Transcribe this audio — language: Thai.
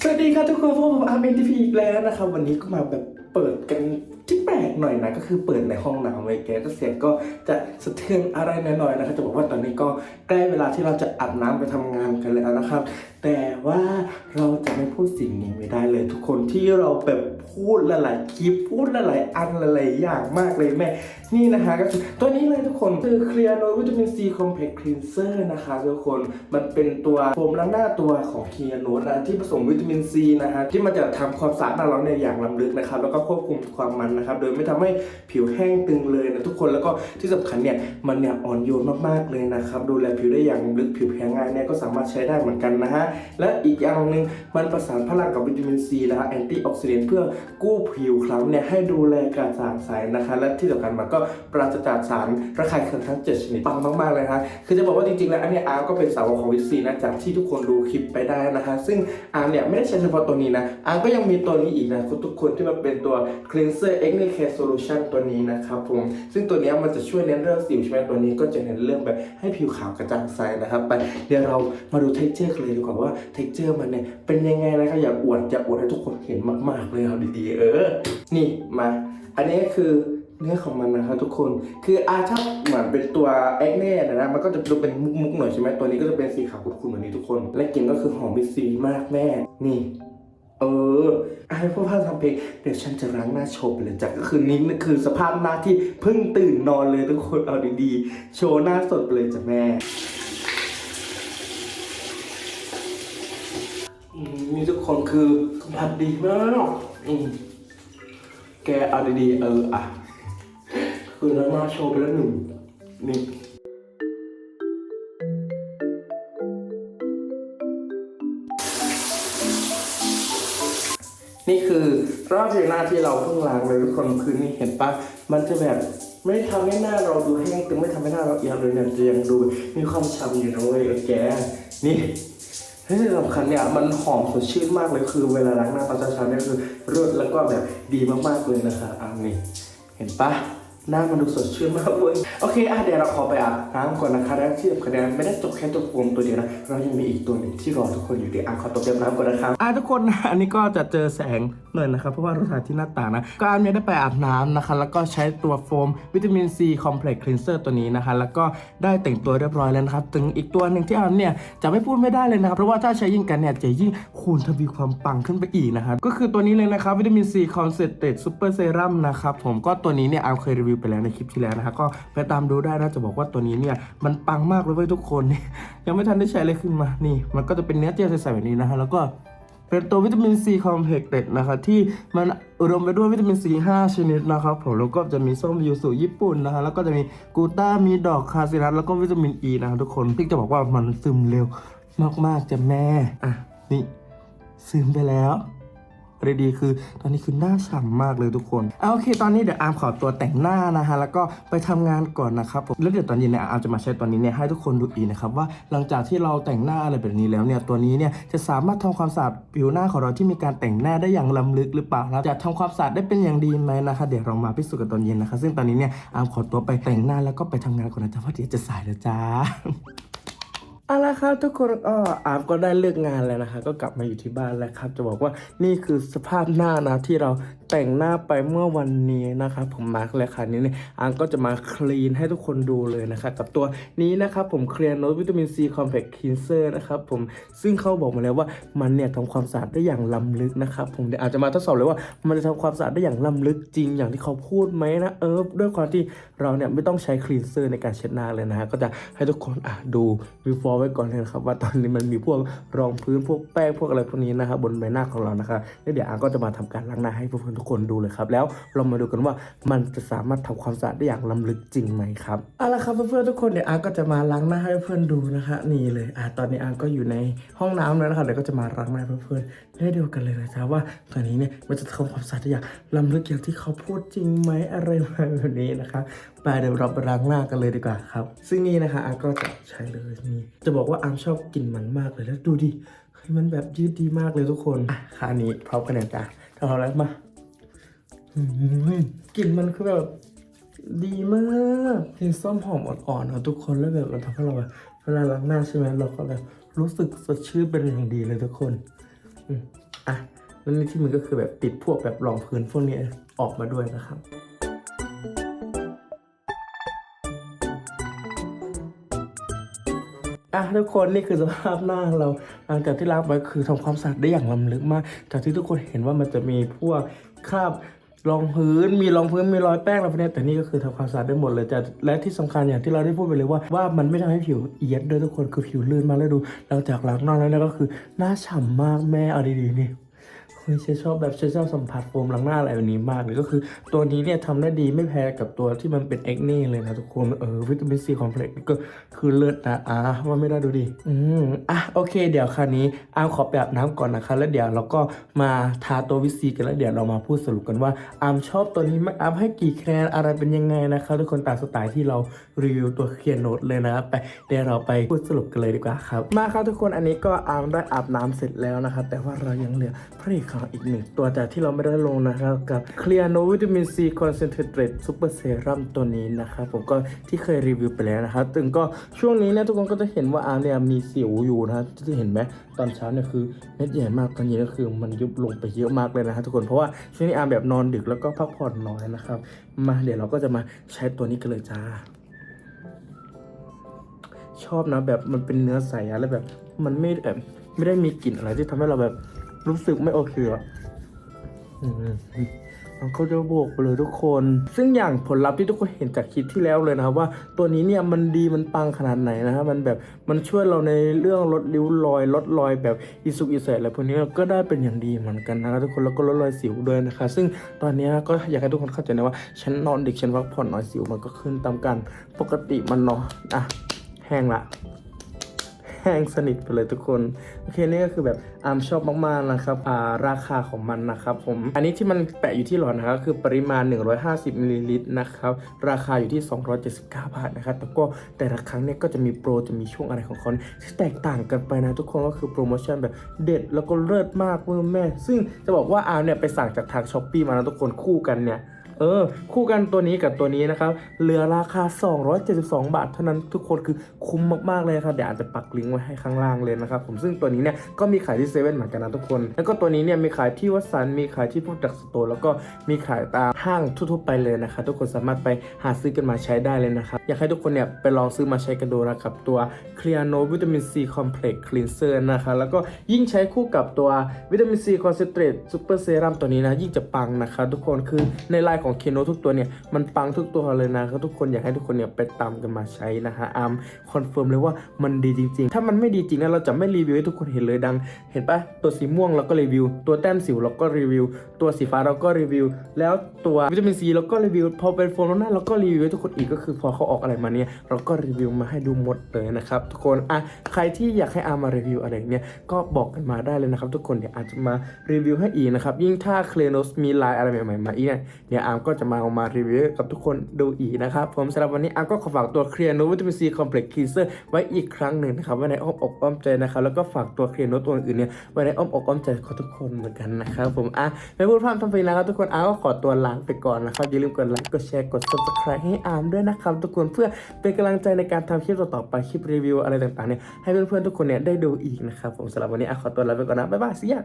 สวัสดีครับทุกคนพวกผมอาร์เอ็นทีพีอีกแล้วนะครับวันนี้ก็มาแบบเปิดกันที่แปลกหน่อยนะก็คือเปิดในห้องน้ำไว้แกก็เสียงก็จะสะเทือนอะไรหน่อยๆนะครับจะบอกว่าตอนนี้ก็ใกล้เวลาที่เราจะอาบน้ำไปทำงานกันแล้วนะครับแต่ว่าเราจะไม่พูดสิ่งนี้ไม่ได้เลยทุกคนที่เราแบบพูดหลายๆคลิปพูดหลายๆอันหลายๆอย่างมากเลยแม่นี่นะคะก็คือตัวนี้เลยทุกคนคือเคลียร์โนวิตามินซีคอมเพล็กซ์คลีนเซอร์นะคะทุกคนมันเป็นตัวโฟมล้างหน้าตัวของเคลียร์โนนะที่ผสมวิตามินซีนะฮะที่มันจะทำความสะอาดหน้าเราเนี่ยอย่างล้ำลึกนะครับแล้วก็ควบคุมความมันนะครับโดยไม่ทำให้ผิวแห้งตึงเลยนะทุกคนแล้วก็ที่สำคัญเนี่ยมันเนี่ยอ่อนโยนมากๆเลยนะครับดูแลผิวได้อย่างลึกผิวแพ้ง่ายเนี่ยก็สามารถใช้ได้เหมือนกันนะฮะและอีกอย่างหนึ่งมันประสานพลังกับวิตามินซีนะฮะแอนตี้ออกซิเดนต์เพื่อกู้ผิวคล้ำเนี่ยให้ดูแลกระจ่างใสนะคะ และที่สำคัญมันก็ปราศจากสารระคายเคืองทั้ง 7 ชนิดปังมากๆเลยนะฮะคือจะบอกว่าจริงๆ แล้วอันนี้อาร์มก็เป็นสาวของวิตซีนะจากที่ทุกคนดูคลิปไปได้นะคะ ซึ่งอาร์มเนี่ยไม่ได้ใช้เฉพาะตัวนี้นะอาร์มก็ยังมีตัวนี้อีกนะทุกคนที่มันเป็นตัว cleanser acne care solution ตัวนี้นะครับผมซึ่งตัวนี้มันจะช่วยเน้นเรื่องสิวใช่ไหมตัวนี้ก็จะเน้นเรื่องแบบให้ผิวขาวกระจ่างใสนะครับไปเดี๋ยวเรามาดู texture กันเลยดีกว่าว่า texture มันเนี่ยเป็นยังไงนะครับอยากอวดอยากอวดให้ทุกคนเห็นมาก ๆเลยเอาดีๆ เออ นี่มา อันนี้คือเนื้อของมันนะครับทุกคน คืออาถ้าเหมือนเป็นตัวแอคเน่นะนะมันก็จะดูเป็นมุกๆหน่อยใช่ไหมตัวนี้ก็จะเป็นสีขาวขุ่นๆแบบนี้ทุกคน และกลิ่นก็คือหอมวิตซีมากแม่ นี่เออไอ้พวกพ่อทำเพลงเดี๋ยวฉันจะล้างหน้าโชว์ไปเลยจ้ะก็คือนี้นี่คือสภาพหน้าที่เพิ่งตื่นนอนเลยทุกคนเอาดีๆ โชว์หน้าสดไปเลยจ้ะแม่ อื มีทุกคนคือสัมผัสดีมากอืมแกเอาดีๆเอออะ คือน้ำมาโชว์ไปแล้วหนึ่งนี่นี่คือรอบผิวหน้าที่เราเพิ่งล้างเลยทุกคนคือนี่เห็นปะมันจะแบบไม่ทำให้หน้าเราดูแห้งตึงไม่ทำให้หน้าเราเอียงเลยเนี่ยจะยังดู มีความฉ่ำอยู่นะเว้ยเออ แกนี่ที่สำคัญเนี่ยมันหอมสดชื่นมากเลยคือ เวลาล้างหน้าตอนเช้าๆเนี่ยคือรวดแล้วก็แบบดีมากๆเลยนะคะอันนี้เห็นปะ หน้ามันดูสดชื่นมากเลยโอเคอะเดี๋ยวเราขอไปอาบน้ำก่อนนะคะแล้วที่สำคัญเนี่ยไม่ได้จบแค่ตัวโฟมตัวเดียวนะเรายังมีอีกตัวหนึ่งที่รอทุกคนอยู่เดี๋ยวอะขอตัวไปอาบน้ำก่อนนะครับอะทุกคนอันนี้ก็จะเจอแสงหน่อยนะครับเพราะว่าเราถ่ายที่หน้าต่างนะก็อันนี้ได้ไปอาบน้ำนะคะ แล้วก็ใช้ตัวโฟมวิตามินซีคอมเพล็กซ์คลีนเซอร์ตัวนี้นะคะ แล้วก็ได้แต่งตัวเรียบร้อยแล้วนะครับถึงอีกตัวหนึ่งที่อันเนี่ยจะไม่พูดไม่ได้เลยนะครับเพราะว่าถ้าใช้ยิ่งกันเนี่ยจะยิ่งคูณทวีความปังขึ้นไปอีกนะครับก็คือตัวนี้เลยนะครับวิตามินซีคอนเซนเทรตซูเปอร์เซรั่มนะครับผมก็ตัวนี้เนี่ยอาเคยรีวิวไปแล้วในคลิปที่แล้วนะครับก็ไปตามดูได้นะจะบอกว่าตัวนี้เนี่ยมันปังมากเลยเว้ยทุกคนนี่ยังไม่ทันได้ใช้เลยขึ้นมานี่ มันก็จะเป็นเนื้อเจลใสๆแบบนี้นะฮะแล้วก็เป็นตัววิตามินซีคอมเพล็กซ์นะครับที่มันอุดมไปด้วยวิตามินซี5ชนิดนะครับผมแล้วก็จะมีส้มยูสุญี่ปุ่นนะฮะแล้วก็จะมีกูต้ามีดอกคาซินัสแล้วก็วิตามินอ e ีนะครับทุกคนพี่จะบอกว่ามันซึมเร็วมากๆจะแม่อะนี่ซึมไปแล้ว รดีคือตอนนี้คือหน้าฉ่ำมากเลยทุกคนเอาโอเค ตอนนี้เดี๋ยวอาร์มขอตัวแต่งหน้านะฮะแล้วก็ไปทำงานก่อนนะครับผมแล้วเดี๋ยวตอนเย็นเนี่ยอาร์มจะมาใช้ตอนนี้เนี่ยให้ทุกคนดูอีกนะครับว่าหลังจากที่เราแต่งหน้าอะไรแบบนี้แล้วเนี่ยตัวนี้เนี่ยจะสามารถทำความสะอาดผิวหน้าของเราที่มีการแต่งหน้าได้อย่างล้ำลึกหรือเปล่านะจะทำความสะอาดได้เป็นอย่างดีไหมนะคะเดี๋ยวเรามาพิสูจน์กันตอนเย็นนะคะซึ่งตอนนี้เนี่ยอาร์มขอตัวไปแต่งหน้าแล้วก็ไปทำงานก่อนนะจ๊ะเพราะเดี๋ยวจะสายแล้วจ้า เอาละครับทุกคนก็อาร์มก็ได้เลิกงานแล้วนะคะ ก็กลับมาอยู่ที่บ้านแล้วครับ จะบอกว่านี่คือสภาพหน้านะที่เราแต่งหน้าไปเมื่อวันนี้นะครับผมมาร์คเลยค่ะนี้เนี่ยอาร์มก็จะมาคลีนให้ทุกคนดูเลยนะคะกับตัวนี้นะครับผมเคลียร์โนตวิตามินซีคอมเพล็กซ์คลีนเซอร์นะครับผมซึ่งเขาบอกมาแล้วว่ามันเนี่ยทำความสะอาดได้อย่างล้ำลึกนะครับผมเดี๋ยวอาจจะมาทดสอบเลยว่ามันจะทำความสะอาดได้อย่างล้ำลึกจริงอย่างที่เขาพูดไหมนะเออด้วยความที่เราเนี่ยไม่ต้องใช้คลีนเซอร์ในการเช็ดหน้าเลยนะฮะก็จะให้ทุกคนอะดู before ไว้ก่อนเลยนะครับว่าตอนนี้มันมีพวกรองพื้นพวกแป้งพวกอะไรพวกนี้นะครับบนใบหน้าของเรานะครับแล้วเดี๋ยวอาร์ก็จะมาทำการล้างหน้าให้เพื่อนทุกคนดูเลยครับ แล้วเรามาดูกันว่ามันจะสามารถทำความสะอาดได้อย่างล้ำลึกจริงไหมครับเอาละครับเพื่อนๆทุกคนเดี๋ยวอาร์ก็จะมาล้างหน้าให้เพื่อนดูนะคะนี่เลยอะตอนนี้อาร์ก็อยู่ในห้องน้ำแล้วนะครับเดี๋ยวก็จะมาล้างหน้าเพื่อนๆได้ดูกันเลยนะครับว่าตอนนี้เนี่ยมันจะทำความสะอาดได้อย่างล้ำลึกอย่างที่เขาพูดจริงไหมอะไรแบบนี้นะครับไปเดี๋ยวเราไปล้างหน้ากันเลยดีกว่าครับ ซึ่งนี่นะคะอาร์ก็จะใช้เลยนี่จะบอกว่าอาร์ชอบกลิ่นมันมากเลยแล้วดูดิเฮ้ยมันแบบยืดดีมากเลยทุกคนอะคราวนี้พร้อมกันเนี่ยจ้ะถ้าพร้อมแล้วมา กลิ่นมันคือแบบดีมากกลิ่นส้มหอมอ่อนๆนะทุกคนแล้วแบบมันทำให้เราแบบเวลาล้างหน้าใช่ไหมเราก็แบบรู้สึกสดชื่นเป็นอย่างดีเลยทุกคนอะแล้วนี่ที่มันก็คือแบบติดพวกแบบรองพื้นพวกนี้ออกมาด้วยนะครับอะทุกคนนี่คือสภาพหน้าเราหลังจากที่ล้างไปคือทำความสะอาดได้อย่างล้ำลึกมาก จากที่ทุกคนเห็นว่ามันจะมีพวกคราบ รองพื้นมีรองพื้นมีรอยแป้งอะไรพวกเนี้ยแต่นี่ก็คือทำความสะอาดได้หมดเลยแต่และที่สำคัญอย่างที่เราได้พูดไปเลยว่าว่ามันไม่ทำให้ผิวเอียดด้วยทุกคนคือผิวลื่นมากแล้วดูหลังจากล้างหน้าแล้วก็คือหน้าฉ่ำมากแม่เอาดีๆนี่ ฮ้ยฉันชอบแบบฉันชอบสัมผัสโฟมล้างหน้าอะไรแบบนี้มากเลยก็คือตัวนี้เนี่ยทำได้ดีไม่แพ้กับตัวที่มันเป็นเอ็กเน่เลยนะทุกคนเออวิตามินซีคอมเพล็กซ์ก็คือเลิศนะอ่าว่าไม่ได้ดูดิอืมอะโอเค เดี๋ยวคราวนี้อามขอไปอาบน้ำก่อนนะคะแล้วเดี๋ยวเราก็มาทาตัววิตามินซีกันแล้วเดี๋ยวเรามาพูดสรุปกันว่าอามชอบตัวนี้ไหมอามให้กี่คะแนนอะไรเป็นยังไงนะคะทุกคนตามสไตล์ที่เรารีวิวตัวเคียนโนตเลยนะครับไปเดี๋ยวเราไปพูดสรุปกันเลยดีกว่าครับ มาครับทุกคนอันนี้ก็อามได้อาบน้ำเสร็จแล้วนะครับแต่ว่าเรายังเหลือพระเอกขอีกหนึ่งตัวแต่ที่เราไม่ได้ลงนะครับ กับ Clear No Vitamin C Concentrate Super Serum ตัวนี้นะครับผมก็ที่เคยรีวิวไปแล้วนะครับถึงก็ช่วงนี้เนี่ยทุกคนก็จะเห็นว่าอาร์มเนี่ยมีสิวอยู่นะที่เห็นไหมตอนเช้าเนี่ยคือเม็ดใหญ่มากตอนเย็นก็คือมันยุบลงไปเยอะมากเลยนะครับทุกคนเพราะว่าช่วงนี้อาร์มแบบนอนดึกแล้วก็พักผ่อนน้อยนะครับมาเดี๋ยวเราก็จะมาใช้ตัวนี้กันเลยจ้าชอบนะแบบมันเป็นเนื้อใสอะแล้วแบบมันไม่แบบไม่ได้มีกลิ่นอะไรที่ทำให้เราแบบ รู้สึกไม่โอเคอะมันก็จะโบกไปเลยทุกคน ซึ่งอย่างผลลัพธ์ที่ทุกคนเห็นจากคลิปที่แล้วเลยนะครับว่าตัวนี้เนี่ยมันดีมันปังขนาดไหนนะครับมันแบบมันช่วยเราในเรื่องลดริ้วรอยลดรอยแบบอิสุกอิเสอะไรพวกนี้ก็ได้เป็นอย่างดีเหมือนกันนะครับทุกคนแล้วก็ลดรอยสิวด้วยนะคะ ซึ่งตอนนี้ก็อยากให้ทุกคนเข้าใจนะว่าฉันนอนดึกฉันพักผ่อนน้อยสิวมันก็ขึ้นตามกันปกติมันเนาะอะแห้งละ แห้งสนิทไปเลยทุกคน โอเคนี่ก็คือแบบอาร์มชอบมากๆนะครับอ่าราคาของมันนะครับผม อันนี้ที่มันแปะอยู่ที่หลอดนะครับคือปริมาณ 150มิลลิลิตรนะครับ ราคาอยู่ที่ 279 บาทนะครับ แต่ก็แต่ละครั้งเนี่ยก็จะมีโปรจะมีช่วงอะไรของเขาที่แตกต่างกันไปนะทุกคนก็คือโปรโมชั่นแบบเด็ดแล้วก็เลิศมากเว้ยแม่ ซึ่งจะบอกว่าอาร์มเนี่ยไปสั่งจากทางช้อปปีมานะทุกคนคู่กันเนี่ย เออ คู่กันตัวนี้กับตัวนี้นะครับ เหลือราคา 272 บาท เท่านั้นทุกคนคือคุ้มมากๆเลยครับ เดี๋ยวอาจจะปักลิงก์ไว้ให้ข้างล่างเลยนะครับผมซึ่งตัวนี้เนี่ยก็มีขายที่เซเว่นเหมือนกันนะทุกคน แล้วก็ตัวนี้เนี่ยมีขายที่วัดสันมีขายที่พวกดักสโตร์แล้วก็มีขายตามห้างทั่วๆไปเลยนะครับทุกคนสามารถไปหาซื้อกันมาใช้ได้เลยนะครับอยากให้ทุกคนเนี่ยไปลองซื้อมาใช้กันดูนะครับตัว Clear No Vitamin C Complex Cleanser นะครับแล้วก็ยิ่งใช้คู่กับตัววิตามิน C Concentrate Super Serum ตัวนี้นะยิ่งจะปังนะครับทุกคนคือในไลน์ของ Keno ทุกตัวเนี่ยมันปังทุกตัวเลยนะครับทุกคนอยากให้ทุกคนเนี่ยไปตามกันมาใช้นะฮะอาร์มคอนเฟิร์มเลยว่ามันดีจริง ๆ ถ้ามันไม่ดีจริงนะเราจะไม่รีวิวให้ทุกคนเห็นเลยดัง เห็นปะตัวสีม่วงเราก็รีวิว ตัวแต้มสิวเราก็รีวิว ตัวสีฟ้าเราก็รีวิว แล้วตัววิตามินซีเราก็รีวิว พอเป็นโฟมแล้วหน้าเราก็รีวิวให้ทุกคนอีกก็คือพอเขาออกอะไรมาเนี่ยเราก็รีวิวมาให้ดูหมดเลยนะครับทุกคนอะใครที่อยากให้อาร์มารีวิวอะไรเนี่ยก็บอกกันมาได้เลยนะครับทุกคนเดี๋ยวอาจจะมารีวิวให้อีกนะครับยิ่งถ้าเคลโนสมีลน์อะไรใหม่ๆมาอีกเนี่ยเดี๋ยวอาร์มก็จะมาเอามารีวิวกับทุกคนดูอีกนะครับผมสำหรับวันนี้อาร์มก็ขอฝากตัวเคลียร์โนวิตามินซีคอมเพล็กซ์คีเซอร์ไว้อีกครั้งหนึ่งนะครับไว้ในอ้อมอกอ้อมใจนะครับแล้วก็ฝากตัวเคลียร์โนตัวอื่นเนี่ยไว้ในอ้อมอกอ้อมใจของทุกคนเหมือนกันนะครับผมอะไม่พูดพร่ำทำเพลงนะครับทุกคนอาร์มก็ขอตัวลาไปก่อนนะครับอย่าลืมกดไลค์กดแชร์กด subscribe ให้อาร์มด้วยนะครับทุกคนเพื่อเป็นกำลังใจในการทำคลิปต่อๆไปคลิปรีวิวอะไรต่างๆเนี่ยให้เพื่อนๆทุกคนเนี่ยได้ดูอีกนะครับผมสำหรับวันนี้อามขอตัวลาไปก่อนนะบ๊ายบายสิยะ